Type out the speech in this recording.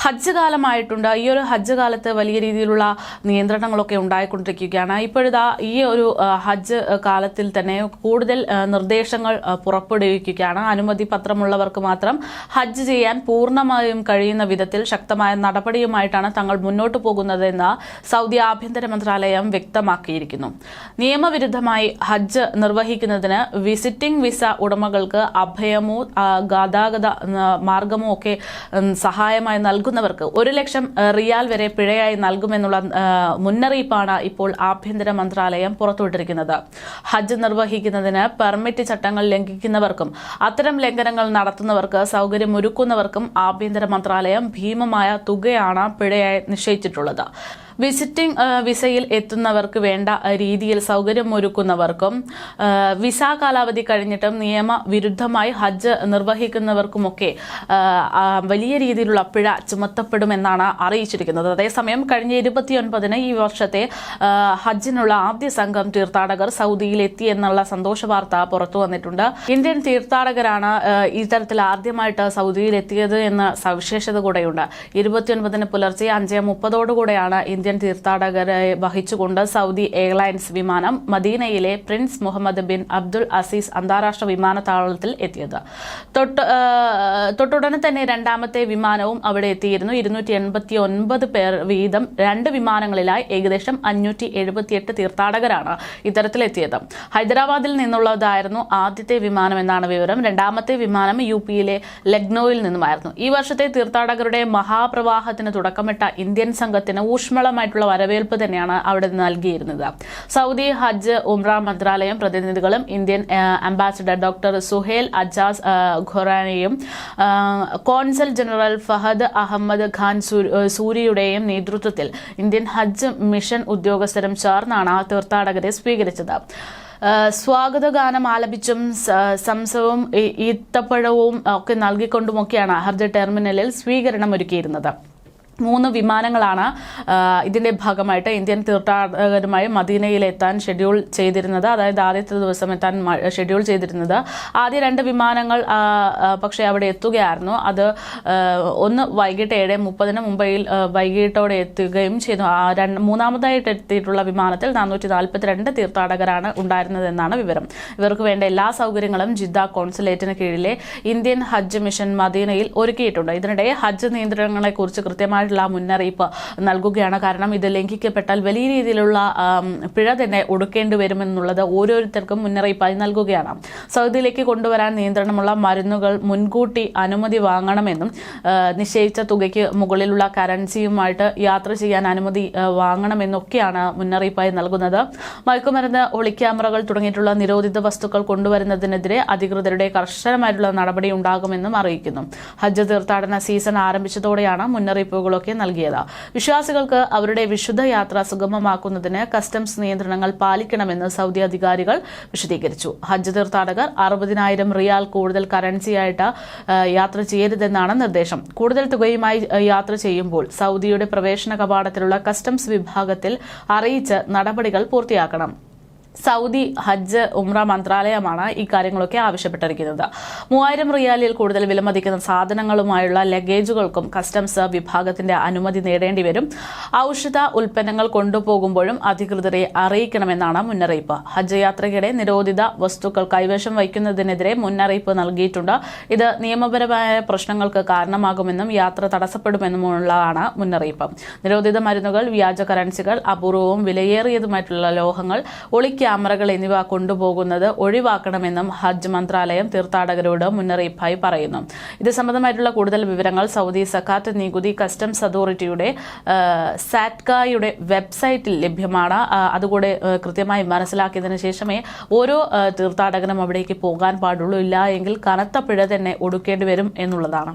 ഹജ്ജ് കാലമായിട്ടുണ്ട് ഈ ഒരു ഹജ്ജ് കാലത്ത് വലിയ രീതിയിലുള്ള നിയന്ത്രണങ്ങളൊക്കെ ഉണ്ടായിക്കൊണ്ടിരിക്കുകയാണ്. ഇപ്പോഴിതാ ഈ ഒരു ഹജ്ജ് കാലത്തിൽ തന്നെ കൂടുതൽ നിർദ്ദേശങ്ങൾ പുറപ്പെടുവിക്കുകയാണ്. അനുമതി പത്രമുള്ളവർക്ക് മാത്രം ഹജ്ജ് ചെയ്യാൻ പൂർണമായും കഴിയുന്ന വിധത്തിൽ ശക്തമായ നടപടിയുമായിട്ടാണ് തങ്ങൾ മുന്നോട്ട് പോകുന്നതെന്ന് സൗദി ആഭ്യന്തര മന്ത്രാലയം വ്യക്തമാക്കിയിരിക്കുന്നു. നിയമവിരുദ്ധമായി ഹജ്ജ് നിർവഹിക്കുന്നതിന് വിസിറ്റിംഗ് വിസ ഉടമകൾക്ക് അഭയമോ ഗതാഗത മാർഗമോ ഒക്കെ സഹായമായി സഹായമായി നൽകുന്നവർക്ക് ഒരു ലക്ഷം റിയാൽ വരെ പിഴയായി നൽകുമെന്നുള്ള മുന്നറിയിപ്പാണ് ഇപ്പോൾ ആഭ്യന്തര മന്ത്രാലയം പുറത്തുവിട്ടിരിക്കുന്നത്. ഹജ്ജ് നിർവഹിക്കുന്നതിന് പെർമിറ്റ് ചട്ടങ്ങൾ ലംഘിക്കുന്നവർക്കും അത്തരം ലംഘനങ്ങൾ നടത്തുന്നവർക്ക് സൗകര്യമൊരുക്കുന്നവർക്കും ആഭ്യന്തര മന്ത്രാലയം ഭീമമായ തുകയാണ് പിഴയായി നിശ്ചയിച്ചിട്ടുള്ളത്. വിസിറ്റിംഗ് വിസയിൽ എത്തുന്നവർക്ക് വേണ്ട രീതിയിൽ സൗകര്യമൊരുക്കുന്നവർക്കും ഒരുക്കുന്നവർക്കും വിസ കാലാവധി കഴിഞ്ഞിട്ടും നിയമവിരുദ്ധമായി ഹജ്ജ് നിർവഹിക്കുന്നവർക്കുമൊക്കെ വലിയ രീതിയിലുള്ള പിഴ ചുമത്തപ്പെടുമെന്നാണ് അറിയിച്ചിരിക്കുന്നത്. അതേസമയം കഴിഞ്ഞ ഇരുപത്തിയൊൻപതിന് ഈ വർഷത്തെ ഹജ്ജിനുള്ള ആദ്യ സംഘം തീർത്ഥാടകർ സൗദിയിൽ എത്തി എന്നുള്ള സന്തോഷ വാർത്ത പുറത്തു വന്നിട്ടുണ്ട്. ഇന്ത്യൻ തീർത്ഥാടകരാണ് ഇത്തരത്തിൽ ആദ്യമായിട്ട് സൗദിയിൽ എത്തിയത് എന്ന സവിശേഷത കൂടെയുണ്ട്. ഇരുപത്തിയൊൻപതിന് പുലർച്ചെ അഞ്ച് മുപ്പതോടുകൂടെയാണ് ഇന്ത്യൻ തീർത്ഥാടകരെ വഹിച്ചുകൊണ്ട് സൗദി എയർലൈൻസ് വിമാനം മദീനയിലെ Prince Muhammad bin Abdul Aziz അന്താരാഷ്ട്ര വിമാനത്താവളത്തിൽ എത്തിയത്. തൊട്ട് തൊട്ടുടനെ തന്നെ രണ്ടാമത്തെ വിമാനവും അവിടെ എത്തിയിരുന്നു. ഇരുന്നൂറ്റി എൺപത്തി ഒൻപത് പേർ വീതം രണ്ട് വിമാനങ്ങളിലായി ഏകദേശം അഞ്ഞൂറ്റി എഴുപത്തിയെട്ട് തീർത്ഥാടകരാണ് ഇത്തരത്തിലെത്തിയത്. ഹൈദരാബാദിൽ നിന്നുള്ളതായിരുന്നു ആദ്യത്തെ വിമാനം എന്നാണ് വിവരം. രണ്ടാമത്തെ വിമാനം യു പിയിലെ ലക്നൌവിൽ നിന്നുമായിരുന്നു. ഈ വർഷത്തെ തീർത്ഥാടകരുടെ മഹാപ്രവാഹത്തിന് തുടക്കമിട്ട ഇന്ത്യൻ സംഘത്തിന് ഊഷ്മളമായിട്ടുള്ള വരവേൽപ്പ് തന്നെയാണ് അവിടെ നൽകിയിരുന്നത്. സൗദി ഹജ്ജ് ഉംറ മന്ത്രാലയം പ്രതിനിധികളും Indian ambassador doctor Suhel Ajaz ആ, കോൺസൽ ജനറൽ ഫഹദ് അഹമ്മദ് ഖാൻ സൂരിയുടെയും നേതൃത്വത്തിൽ ഇന്ത്യൻ ഹജ്ജ് മിഷൻ ഉദ്യോഗസ്ഥരും ചേർന്നാണ് തീർത്ഥാടകരെ സ്വീകരിച്ചത്. സ്വാഗതഗാനം ആലപിച്ചും സംസവും ഈത്തപ്പഴവും ഒക്കെ നൽകിക്കൊണ്ടുമൊക്കെയാണ് ഹർജ് ടെർമിനലിൽ സ്വീകരണം ഒരുക്കിയിരുന്നത് മൂന്ന് വിമാനങ്ങളാണ് ഇതിന്റെ ഭാഗമായിട്ട് ഇന്ത്യൻ തീർത്ഥാടകരുമായി മദീനയിൽ എത്താൻ ഷെഡ്യൂൾ ചെയ്തിരുന്നത്. അതായത് ആദ്യത്തെ ദിവസം എത്താൻ ഷെഡ്യൂൾ ചെയ്തിരുന്നത്. ആദ്യ രണ്ട് വിമാനങ്ങൾ പക്ഷേ അവിടെ എത്തുകയായിരുന്നു. അത് ഒന്ന് വൈകിട്ട് ഏഴ് മുപ്പതിന് മുംബൈയിൽ വൈകിട്ടോടെ എത്തുകയും ചെയ്തു. ആ രണ്ട് മൂന്നാമതായിട്ട് എത്തിയിട്ടുള്ള വിമാനത്തിൽ നാനൂറ്റി നാൽപ്പത്തിരണ്ട് തീർത്ഥാടകരാണ് ഉണ്ടായിരുന്നതെന്നാണ് വിവരം. ഇവർക്ക് വേണ്ട എല്ലാ സൗകര്യങ്ങളും ജിദ്ദ കോൺസുലേറ്റിന് കീഴിലെ ഇന്ത്യൻ ഹജ്ജ് മിഷൻ മദീനയിൽ ഒരുക്കിയിട്ടുണ്ട്. ഇതിനിടെ ഹജ്ജ് നിയന്ത്രണങ്ങളെക്കുറിച്ച് കൃത്യമായിട്ടുള്ള മുന്നറിയിപ്പ് നൽകുകയാണ്. കാരണം ഇത് ലംഘിക്കപ്പെട്ടാൽ വലിയ രീതിയിലുള്ള പിഴ തന്നെ ഒടുക്കേണ്ടി വരുമെന്നുള്ളത് ഓരോരുത്തർക്കും മുന്നറിയിപ്പായി നൽകുകയാണ്. സൗദിയിലേക്ക് കൊണ്ടുവരാൻ നിയന്ത്രണമുള്ള മരുന്നുകൾ മുൻകൂട്ടി അനുമതി വാങ്ങണമെന്നും നിശ്ചയിച്ച തുകയ്ക്ക് മുകളിലുള്ള കറൻസിയുമായിട്ട് യാത്ര ചെയ്യാൻ അനുമതി വാങ്ങണമെന്നൊക്കെയാണ് മുന്നറിയിപ്പായി നൽകുന്നത്. മയക്കുമരുന്ന് ഒളിക്യാമറകൾ തുടങ്ങിയിട്ടുള്ള നിരോധിത വസ്തുക്കൾ കൊണ്ടുവരുന്നതിനെതിരെ അധികൃതരുടെ കർശനമായിട്ടുള്ള നടപടി ഉണ്ടാകുമെന്നും അറിയിക്കുന്നു. ഹജ്ജ് തീർത്ഥാടന സീസൺ ആരംഭിച്ചതോടെയാണ് മുന്നറിയിപ്പുകളൊക്കെ നൽകിയത്. വിശ്വാസികൾക്ക് അവരുടെ വിശുദ്ധ യാത്ര സുഗമമാക്കുന്നതിന് കസ്റ്റംസ് നിയന്ത്രണങ്ങൾ പാലിക്കണമെന്ന് സൗദി അധികാരികൾ വിശദീകരിച്ചു. ഹജ്ജ് തീർത്ഥാടകർ അറുപതിനായിരം റിയാൽ കൂടുതൽ കറൻസിയായിട്ട് യാത്ര ചെയ്യരുതെന്നാണ് നിർദ്ദേശം. കൂടുതൽ തുകയുമായി യാത്ര ചെയ്യുമ്പോൾ സൗദിയുടെ പ്രവേശന കവാടത്തിലുള്ള കസ്റ്റംസ് വിഭാഗത്തിൽ അറിയിച്ച് നടപടികൾ പൂർത്തിയാക്കണം. സൗദി ഹജ്ജ് ഉംറ മന്ത്രാലയമാണ് ഇക്കാര്യങ്ങളൊക്കെ കാര്യങ്ങളൊക്കെ ആവശ്യപ്പെട്ടിരിക്കുന്നത്. മൂവായിരം റിയാലിൽ കൂടുതൽ വിലമതിക്കുന്ന സാധനങ്ങളുമായുള്ള ലഗേജുകൾക്കും കസ്റ്റംസ് വിഭാഗത്തിന്റെ അനുമതി നേടേണ്ടി വരും. ഔഷധ ഉൽപ്പന്നങ്ങൾ കൊണ്ടുപോകുമ്പോഴും അധികൃതരെ അറിയിക്കണമെന്നാണ് മുന്നറിയിപ്പ്. ഹജ്ജ് യാത്രയ്ക്കിടെ നിരോധിത വസ്തുക്കൾ കൈവശം വയ്ക്കുന്നതിനെതിരെ മുന്നറിയിപ്പ് നൽകിയിട്ടുണ്ട്. ഇത് നിയമപരമായ പ്രശ്നങ്ങൾക്ക് കാരണമാകുമെന്നും യാത്ര തടസ്സപ്പെടുമെന്നുമുള്ളതാണ് മുന്നറിയിപ്പ്. നിരോധിത മരുന്നുകൾ വ്യാജ കറൻസികൾ അപൂർവവും വിലയേറിയതുമായിട്ടുള്ള ലോഹങ്ങൾ ഒളി ക്യാമറകൾ എന്നിവ കൊണ്ടുപോകുന്നത് ഒഴിവാക്കണമെന്നും ഹജ്ജ് മന്ത്രാലയം തീർത്ഥാടകരോട് മുന്നറിയിപ്പായി പറയുന്നു. ഇത് സംബന്ധമായിട്ടുള്ള കൂടുതൽ വിവരങ്ങൾ സൗദി സക്കാത്ത് നികുതി കസ്റ്റംസ് അതോറിറ്റിയുടെ സാറ്റ്കായുടെ വെബ്സൈറ്റിൽ ലഭ്യമാണ്. അതുകൂടെ കൃത്യമായി മനസ്സിലാക്കിയതിനു ശേഷമേ ഓരോ തീർത്ഥാടകനും അവിടേക്ക് പോകാൻ പാടുള്ളൂ. ഇല്ല എങ്കിൽ കനത്ത പിഴ തന്നെ ഒടുക്കേണ്ടി വരും എന്നുള്ളതാണ്.